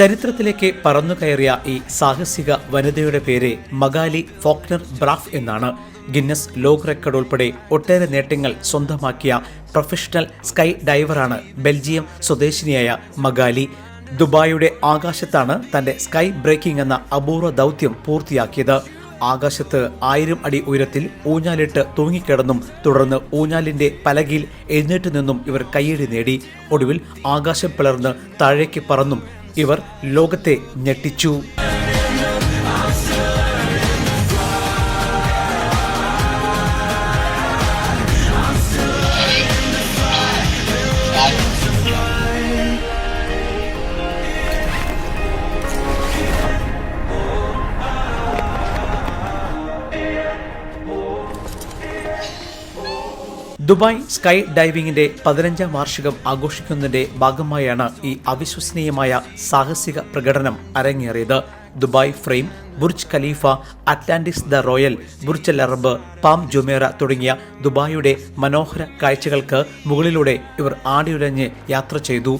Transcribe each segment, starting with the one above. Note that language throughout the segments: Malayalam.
ചരിത്രത്തിലേക്ക് പറന്നുകയറിയ ഈ സാഹസിക വനിതയുടെ പേര് മഗാലി ഫോക്നർ ബ്രാഫ് എന്നാണ്. ഗിന്നസ് ലോക റെക്കോർഡ് ഉൾപ്പെടെ ഒട്ടേറെ നേട്ടങ്ങൾ സ്വന്തമാക്കിയ പ്രൊഫഷണൽ സ്കൈ ഡൈവറാണ് ബെൽജിയം സ്വദേശിനിയായ മഗാലി ദുബായിയുടെ ആകാശത്താണ് തന്റെ സ്കൈ ബ്രേക്കിംഗ് എന്ന അപൂർവ ദൗത്യം പൂർത്തിയാക്കിയത്. ആകാശത്ത് ആയിരം അടി ഉയരത്തിൽ ഊഞ്ഞാലിട്ട് തൂങ്ങിക്കിടന്നും തുടർന്ന് ഊഞ്ഞാലിന്റെ പലകയിൽ എഴുന്നേറ്റ് നിന്നും ഇവർ കയ്യടി നേടി. ഒടുവിൽ ആകാശം പിളർന്ന് താഴേക്ക് പറന്നും ഇവർ ലോകത്തെ ഞെട്ടിച്ചു. ദുബായ് സ്കൈ ഡൈവിംഗിന്റെ പതിനഞ്ചാം വാർഷികം ആഘോഷിക്കുന്നതിന്റെ ഭാഗമായാണ് ഈ അവിശ്വസനീയമായ സാഹസിക പ്രകടനം അരങ്ങേറിയത്. Dubai Frame Burj Khalifa Atlantis The Royal Burj Al Arab Palm Jumeirah തുടങ്ങിയ ദുബായിയുടെ മനോഹര കാഴ്ചകൾക്ക് മുകളിലൂടെ ഇവർ ആടിയുലഞ്ഞ് യാത്ര ചെയ്തു.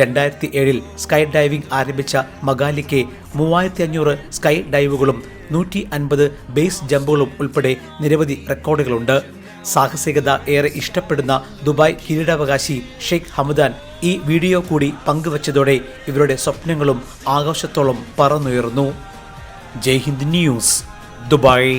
രണ്ടായിരത്തി ഏഴിൽ സ്കൈ ഡൈവിംഗ് ആരംഭിച്ച മഗാലിക്ക് മൂവായിരത്തി അഞ്ഞൂറ് സ്കൈ ഡൈവുകളും നൂറ്റി അൻപത് ബേസ് ജമ്പുകളും ഉൾപ്പെടെ നിരവധി റെക്കോർഡുകളുണ്ട്. സാഹസികത ഏറെ ഇഷ്ടപ്പെടുന്ന ദുബായ് കിരീടാവകാശി ഷെയ്ഖ് ഹമുദാൻ ഈ വീഡിയോ കൂടി പങ്കുവച്ചതോടെ ഇവരുടെ സ്വപ്നങ്ങളും ആഘോഷത്തോളം പറന്നുയർന്നു. Jai Hind news Dubai.